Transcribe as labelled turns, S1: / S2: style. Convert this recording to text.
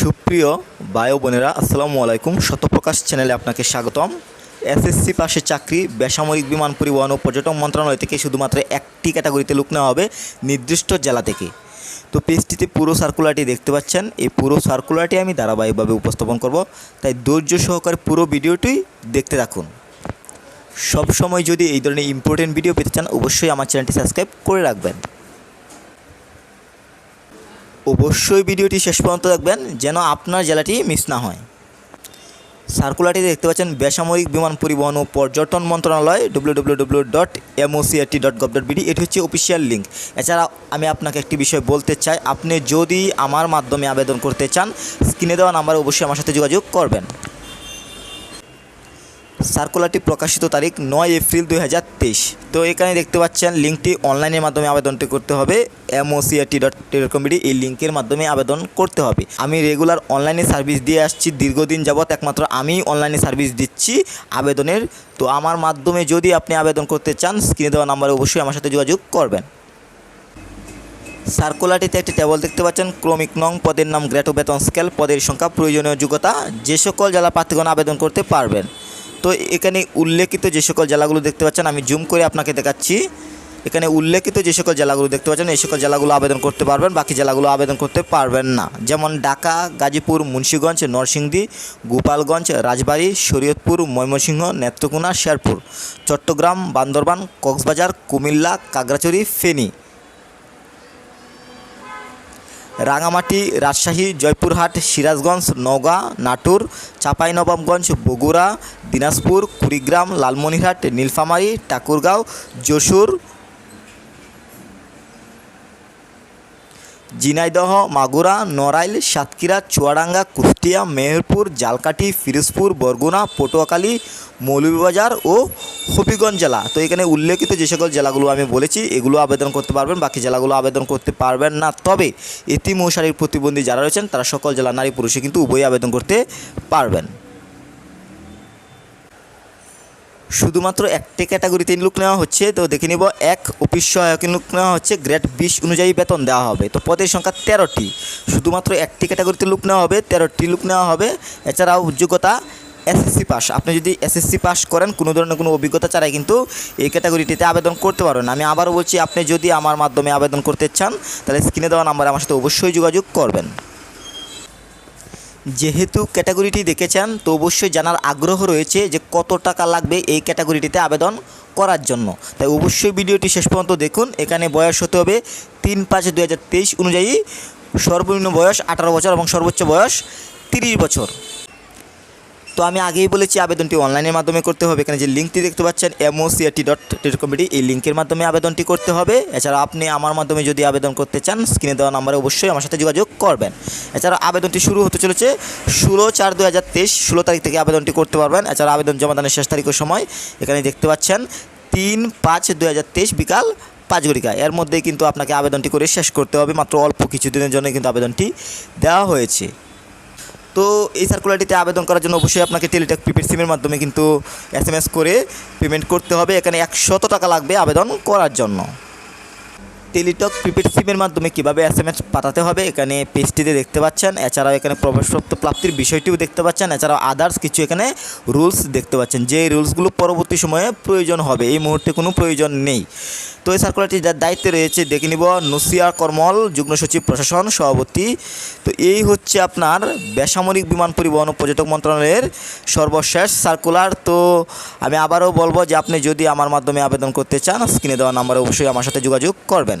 S1: সুপ্রিয় বায়ু বোনেরা, আসসালামু আলাইকুম। শতপ্রকাশ চ্যানেলে আপনাকে স্বাগতম। এসএসসি পাশে চাকরি, বেসামরিক বিমান পরিবহন ও পর্যটন মন্ত্রণালয় থেকে শুধুমাত্র একটি ক্যাটাগরিতে লোক নেওয়া হবে নির্দিষ্ট জেলা থেকে। তো পেজটিতে পুরো সার্কুলারটি দেখতে পাচ্ছেন। এই পুরো সার্কুলারটি আমি ধারাবাহিকভাবে উপস্থাপন করব। তাই ধৈর্য সহকারে পুরো ভিডিওটি দেখতে থাকুন। সব সময় যদি এই ধরনের ইম্পর্টেন্ট ভিডিও পেতে চান, অবশ্যই আমার চ্যানেলটি সাবস্ক্রাইব করে রাখবেন। অবশ্যই ভিডিওটি শেষ পর্যন্ত দেখবেন যেন আপনার জেলাটি মিস না হয়। সার্কুলারটি দেখতে পাচ্ছেন বেসামরিক বিমান পরিবহন ও পর্যটন মন্ত্রণালয় WWW W W dot MOCRT dot gov dot BD এটি হচ্ছে অফিসিয়াল লিঙ্ক এছাড়া আমি আপনাকে একটি বিষয় বলতে চাই, আপনি যদি আমার মাধ্যমে আবেদন করতে চান স্ক্রিনে দেওয়া নাম্বারে অবশ্যই আমার সাথে যোগাযোগ করবেন। সার্কুলারটি প্রকাশিত তারিখ নয় এপ্রিল দুই হাজার তেইশ। তো এখানে দেখতে পাচ্ছেন লিঙ্কটি অনলাইনের মাধ্যমে আবেদনটি করতে হবে। এমওসিআরটি ডট টেলিকমিডি এই লিঙ্কের মাধ্যমে আবেদন করতে হবে। আমি রেগুলার অনলাইনে সার্ভিস দিয়ে আসছি, দীর্ঘদিন যাবৎ একমাত্র আমি অনলাইনে সার্ভিস দিচ্ছি আবেদনের। তো আমার মাধ্যমে যদি আপনি আবেদন করতে চান, স্ক্রিনে দেওয়া নাম্বারে অবশ্যই আমার সাথে যোগাযোগ করবেন। সার্কুলারটিতে একটি টেবল দেখতে পাচ্ছেন, ক্রমিক নং, পদের নাম গ্রেটো বেতন স্কেল পদের সংখ্যা, প্রয়োজনীয় যোগ্যতা, যে সকল জেলা প্রার্থীগণ আবেদন করতে পারবেন। তো এখানে উল্লেখিত যে সকল জেলাগুলো দেখতে পাচ্ছেন, আমি জুম করে আপনাকে দেখাচ্ছি। এখানে উল্লেখিত যে সকল জেলাগুলো দেখতে পাচ্ছেন, এই সকল জেলাগুলো আবেদন করতে পারবেন, বাকি জেলাগুলো আবেদন করতে পারবেন না। যেমন ঢাকা, গাজীপুর, মুন্সীগঞ্জ, নরসিংদী, গোপালগঞ্জ, রাজবাড়ী, শরীয়তপুর, ময়মনসিংহ, নেত্রকোনা, শেরপুর, চট্টগ্রাম, বান্দরবান, কক্সবাজার, কুমিল্লা, কাগড়াছড়ি, ফেনী। রাঙামাটি রাজশাহী জয়পুরহাট সিরাজগঞ্জ নওগাঁ নাটোর চাঁপাইনবাবগঞ্জ বগুড়া দিনাজপুর কুড়িগ্রাম লালমনিরহাট নীলফামারী ঠাকুরগাঁও যশোর ঝিনাইদহ মাগুরা, নড়াইল, সাতক্ষীরা, চুয়াডাঙ্গা, কুষ্টিয়া, মেহেরপুর, জালকাঠি, ফিরোজপুর, বরগুনা, পটুয়াখালী, মৌলভীবাজার ও হবিগঞ্জ জেলা। তো এখানে উল্লেখিত যে সকল জেলাগুলো আমি বলেছি, এগুলো আবেদন করতে পারবেন, বাকি জেলাগুলো আবেদন করতে পারবেন না। তবে এতিম ও শারীরিক প্রতিবন্ধী যারা রয়েছেন, তারা সকল জেলা নারী পুরুষে কিন্তু উভয়ই আবেদন করতে পারবেন। শুধুমাত্র একটি ক্যাটাগরিতে লোক নেওয়া হচ্ছে, তো দেখে নিব, এক অফিস সহায়ক লোক নেওয়া হচ্ছে, গ্রেড বিশ অনুযায়ী বেতন দেওয়া হবে। তো পদের সংখ্যা তেরোটি, শুধুমাত্র একটি ক্যাটাগরিতে লোক নেওয়া হবে, তেরোটি লোক নেওয়া হবে। এছাড়াও যোগ্যতা এসএসসি পাস, আপনি যদি এসএসসি পাস করেন, কোনো ধরনের কোনো অভিজ্ঞতা ছাড়াই কিন্তু এই ক্যাটাগরিটিতে আবেদন করতে পারবেন। আমি আবারও বলছি, আপনি যদি আমার মাধ্যমে আবেদন করতে চান, তাহলে স্ক্রিনে দেওয়া নাম্বারে আমার সাথে অবশ্যই যোগাযোগ করবেন। যেহেতু ক্যাটাগরিটি দেখেছেন, তো অবশ্যই জানার আগ্রহ রয়েছে যে কত টাকা লাগবে এই ক্যাটাগরিটিতে আবেদন করার জন্য। তাই অবশ্যই ভিডিওটি শেষ পর্যন্ত দেখুন। এখানে বয়স হতে হবে তিন পাঁচ দু অনুযায়ী সর্বনিম্ন বয়স আঠারো বছর এবং সর্বোচ্চ বয়স তিরিশ বছর। তো আমি আগেই বলেছি আবেদনটি অনলাইনের মাধ্যমে করতে হবে। এখানে যে লিঙ্কটি দেখতে পাচ্ছেন এমওসিআরটি ডট টেলিকমিডি এই লিঙ্কের মাধ্যমে আবেদনটি করতে হবে। এছাড়া আপনি আমার মাধ্যমে যদি আবেদন করতে চান স্ক্রিনে দেওয়া নাম্বারে অবশ্যই আমার সাথে যোগাযোগ করবেন। এছাড়া আবেদনটি শুরু হতে চলেছে ষোলো চার দু হাজার তেইশ, ষোলো তারিখ থেকে আবেদনটি করতে পারবেন। এছাড়া আবেদন জমাদানের শেষ তারিখের সময় এখানে দেখতে পাচ্ছেন তিন পাঁচ দু বিকাল পাঁচ ঘটিকা। এর মধ্যেই কিন্তু আপনাকে আবেদনটি করে শেষ করতে হবে। মাত্র অল্প কিছুদিনের জন্য কিন্তু আবেদনটি দেওয়া হয়েছে। তো এই সার্কুলারটিতে আবেদন করার জন্য অবশ্যই আপনাকে টেলিটক প্রিপেড সিমের মাধ্যমে কিন্তু এস করে পেমেন্ট করতে হবে। এখানে একশত টাকা লাগবে আবেদন করার জন্য। টেলিটক প্রিপেড সিমের মাধ্যমে কীভাবে এস এম এস পাঠাতে হবে, এখানে পেজটিতে দেখতে পাচ্ছেন। এছাড়াও এখানে প্রবেশপত্র প্রাপ্তির বিষয়টিও দেখতে পাচ্ছেন। এছাড়াও আদার্স কিছু এখানে রুলস দেখতে পাচ্ছেন, যে রুলসগুলো পরবর্তী সময়ে প্রয়োজন হবে। এই মুহূর্তে কোনো প্রয়োজন নেই। তো এই সার্কুলারটি যার দায়িত্বে রয়েছে, দেখে নিব নসিয়া কর্মল, যুগ্ম সচিব, প্রশাসন, সভাপতি। তো এই হচ্ছে আপনার বেসামরিক বিমান পরিবহন ও পর্যটক মন্ত্রণালয়ের সর্বশেষ সার্কুলার তো আমি আবারও বলব যে, আপনি যদি আমার মাধ্যমে আবেদন করতে চান স্ক্রিনে দেওয়া নাম্বারে অবশ্যই আমার সাথে যোগাযোগ করবেন।